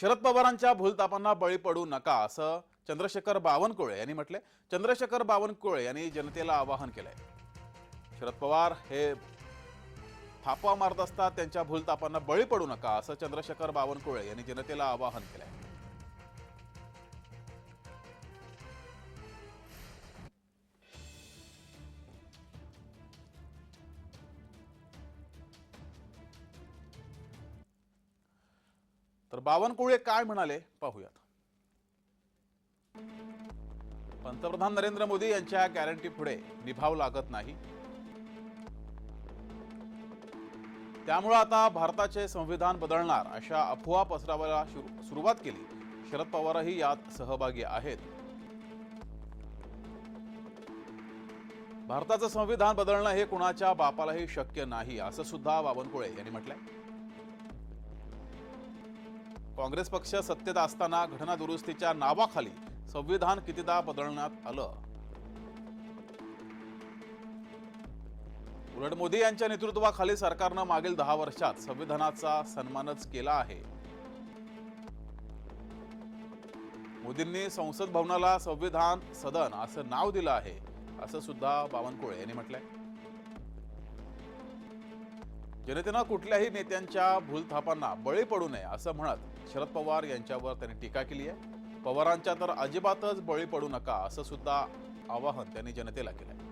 शरद पवारांच्या भूलतापांना बळी पडू नका असं चंद्रशेखर बावनकुळे यांनी म्हटले चंद्रशेखर बावनकुळे यांनी जनतेला आवाहन केलंय. शरद पवार हे थापा मारत असतात त्यांच्या भूलतापांना बळी पडू नका असं चंद्रशेखर बावनकुळे यांनी जनतेला आवाहन केलंय. तर बावनकुळे काय म्हणाले पाहूयात. पंतप्रधान नरेंद्र मोदी यांच्या गॅरंटी पुढे निभाव लागत नाही. त्यामुळे आता भारताचे संविधान बदलणार अशा अफवा पसरावायला सुरुवात केली. शरद पवारही यात सहभागी आहेत. भारताचं संविधान बदलणं हे कुणाच्या बापालाही शक्य नाही असं सुद्धा बावनकुळे यांनी म्हटलंय. काँग्रेस पक्ष सत्तेत असताना घटना दुरुस्तीच्या नावाखाली संविधान कितीदा बदलण्यात आलं? उलट मोदी यांच्या नेतृत्वाखाली सरकारनं मागील दहा वर्षात संविधानाचा सन्मानच केला आहे. मोदींनी संसद भवनाला संविधान सदन असं नाव दिलं आहे असं सुद्धा बावनकुळे यांनी म्हटलंय. जनतेनं कुठल्याही नेत्यांच्या भूलथापांना बळी पडू नये असं म्हणत शरद पवार यांच्यावर त्यांनी टीका केली आहे. पवारांच्या तर अजिबातच बळी पडू नका असं सुद्धा आवाहन त्यांनी जनतेला केलं आहे